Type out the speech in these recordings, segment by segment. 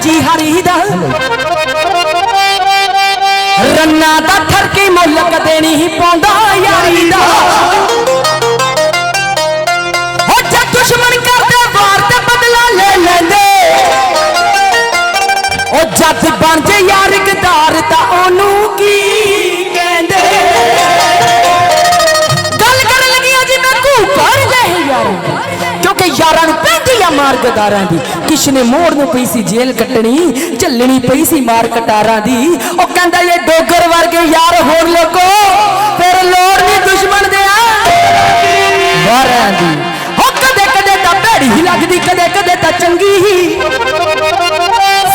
ਬਾਜੀ ਹਾਰੀ ਦਾ। ਰੰਨਾ ਦਾ ਠਰਕੀ ਮੁੱਲ ਕਦੇ ਨਹੀਂ ਪਾਉਂਦਾ ਯਾਰੀ ਦਾ। ਹੋ ਜਦ ਦੁਸ਼ਮਣ ਕਰਦੇ, ਵਾਰ ਤੇ ਬਦਲਾ ਲੈ ਲੈਂਦੇ। ਉਹ ਜੱਜ ਬਣ ਜੇ ਯਾਰ ਪੈਂਦੀ ਦੀ। ਕਿਸ ਨੇ ਮੋੜ ਨੂੰ ਪਈ ਸੀ ਜੇਲ੍ਹ ਕੱਟਣੀ, ਝੱਲਣੀ ਪਈ ਸੀ ਮਾਰ ਕਟਾਰਾਂ ਦੀ। ਉਹ ਕਹਿੰਦਾ, ਇਹ ਡੋਗਰ ਵਰਗੇ ਯਾਰ ਹੋਰ ਲੋਕੋ, ਫਿਰ ਲੋੜ ਨਹੀਂ ਦੁਸ਼ਮਣ ਦੇ ਆ ਵਾਰਾਂ ਦੀ। ਹੋ ਕਦੇ ਕਦੇ ਤਾਂ ਭੈੜੀ ਹੀ ਲੱਗਦੀ, ਕਦੇ ਕਦੇ ਤਾਂ ਚੰਗੀ ਹੀ।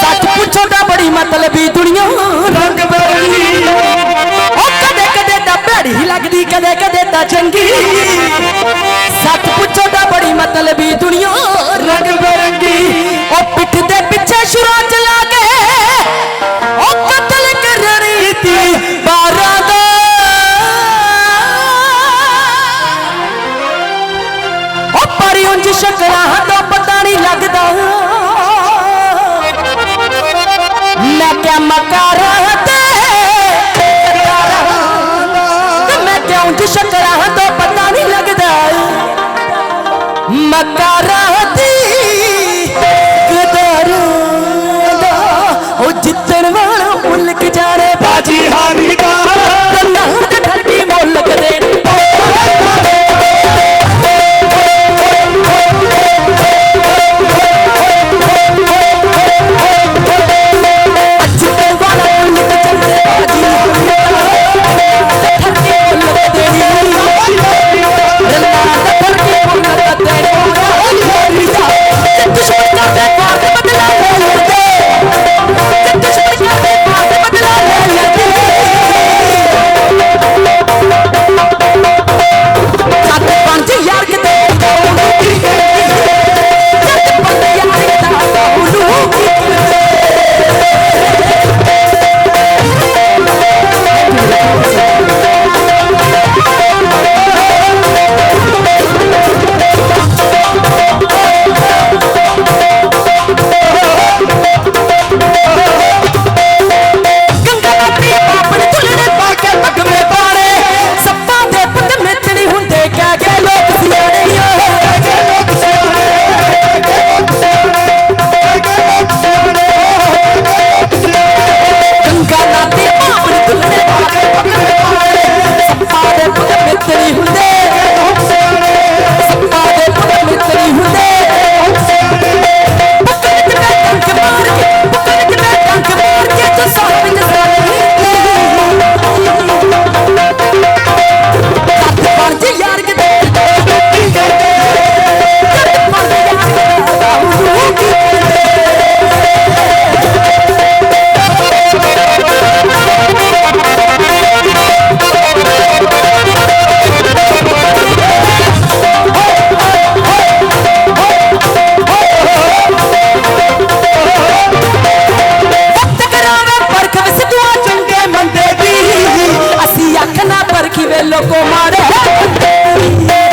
ਸੱਚ ਪੁੱਛੋ ਤਾਂ ਬੜੀ ਮਤਲਬੀ ਦੁਨੀਆ, ਰੰਗ ਬਰੰਗੀ। ਉਹ ਕਦੇ ਕਦੇ ਤਾਂ ਭੈੜੀ ਹੀ ਲੱਗਦੀ, ਕਦੇ ਕਦੇ ਤਾਂ ਚੰਗੀ। ਕੁਝ ਸ਼ਕਰਾਂ ਦਾ ਪਤਾ ਨਹੀਂ ਲੱਗਦਾ। ਮੈਂ ਕਿਆ ਮਕਾਰਾਂ ਤੇ ਮੈਂ ਕਿਆ ਕੁਝ ਸ਼ਕਰਾਂ ਦਾ ਪਤਾ ਨਹੀਂ ਲੱਗਦਾ। ਮਕਾਰਾਂ ਦੀ ਕਦਰ ਦਾ, ਉਹ ਜਿੱਤਣ ਵਾਲਾ ਉਲਕ ਜਾਣੇ ਬਾਜੀ ਹਾਰੀ ਬੰਦੇ ਦੀ ਅਸੀਂ ਅੱਖ ਨਾ ਪਰਖੀ ਵੇ ਲੋਕੋ ਮਾਰੇ